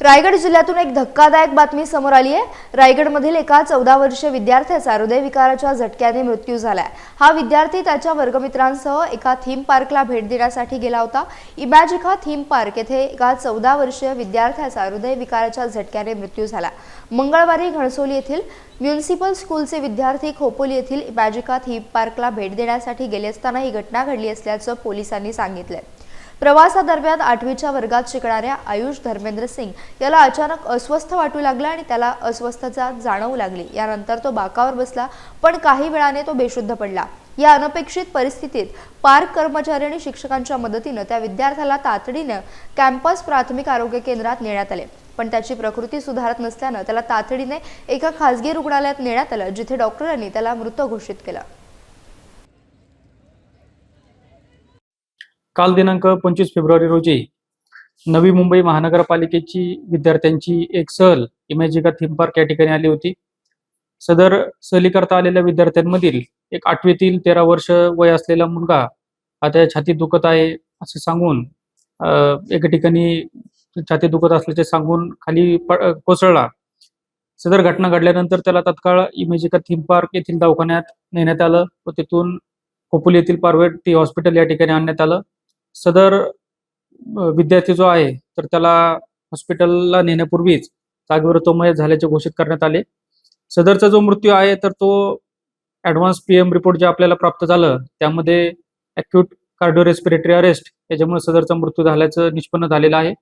रायगड जिल्ह्यातून एक धक्कादायक बातमी समोर आली आहे. रायगडमधील एका चौदा वर्षीय विद्यार्थ्याचा हृदयविकाराच्या झटक्याने मृत्यू झालाय. हा विद्यार्थी त्याच्या वर्गमित्रांसह एका थीम पार्कला भेट देण्यासाठी गेला होता. इमॅजिका थीम पार्क येथे एका चौदा वर्षीय विद्यार्थ्याचा हृदयविकाराच्या झटक्याने मृत्यू झाला. मंगळवारी घणसोली येथील म्युन्सिपल स्कूलचे विद्यार्थी खोपोली येथील इमॅजिका थीम पार्कला भेट देण्यासाठी गेले असताना ही घटना घडली असल्याचं पोलिसांनी सांगितलं प्रवासादरम्यान आठवीच्या वर्गात शिकणाऱ्या आयुष धर्मेंद्र सिंग याला अचानक अस्वस्थ वाटू लागला आणि त्याला अस्वस्थता जाणवू लागली. यानंतर तो बाकावर बसला पण काही वेळाने तो बेशुद्ध पडला. या अनपेक्षित परिस्थितीत पार्क कर्मचारी आणि शिक्षकांच्या मदतीनं त्या विद्यार्थ्याला तातडीनं कॅम्पस प्राथमिक आरोग्य केंद्रात नेण्यात आले. पण त्याची प्रकृती सुधारत नसल्यानं त्याला तातडीने एका खासगी रुग्णालयात नेण्यात आलं जिथे डॉक्टरांनी त्याला मृत घोषित केलं. काल दिनांक पंचवीस फेब्रुवारी रोजी नवी मुंबई महानगरपालिकेची विद्यार्थ्यांची एक सहल इमॅजिका थीम पार्क या ठिकाणी आली होती. सदर सहलीकरता आलेल्या विद्यार्थ्यांमधील एक आठवीतील तेरा वर्ष वय असलेला मुलगा आता छाती दुखत आहे असे सांगून एका ठिकाणी छाती दुखत असल्याचे सांगून खाली कोसळला. सदर घटना घडल्यानंतर त्याला तत्काळ इमेजिका थीम पार्क येथील दवाखान्यात नेण्यात आलं व तिथून खोपोली येथील पार्वती हॉस्पिटल या ठिकाणी आणण्यात आलं. सदर विद्यार्थी जो आहे तर त्याला हॉस्पिटलला नेण्यापूर्वीच जागेवर तो मयत झाल्याचे घोषित करण्यात आले. सदरचा जो मृत्यू आहे तर तो ऍडव्हान्स पीएम रिपोर्ट जे आपल्याला प्राप्त झालं त्यामध्ये अक्यूट कार्डिओ रेस्पिरेटरी अरेस्ट याच्यामुळे सदरचा मृत्यू झाल्याचं निष्पन्न झालेलं आहे.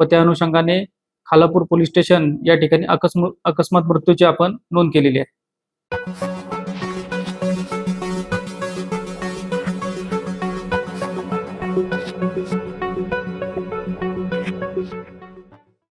व त्या अनुषंगाने खालापूर पोलीस स्टेशन या ठिकाणी अकस्म अकस्मात मृत्यूची आपण नोंद केलेली आहे.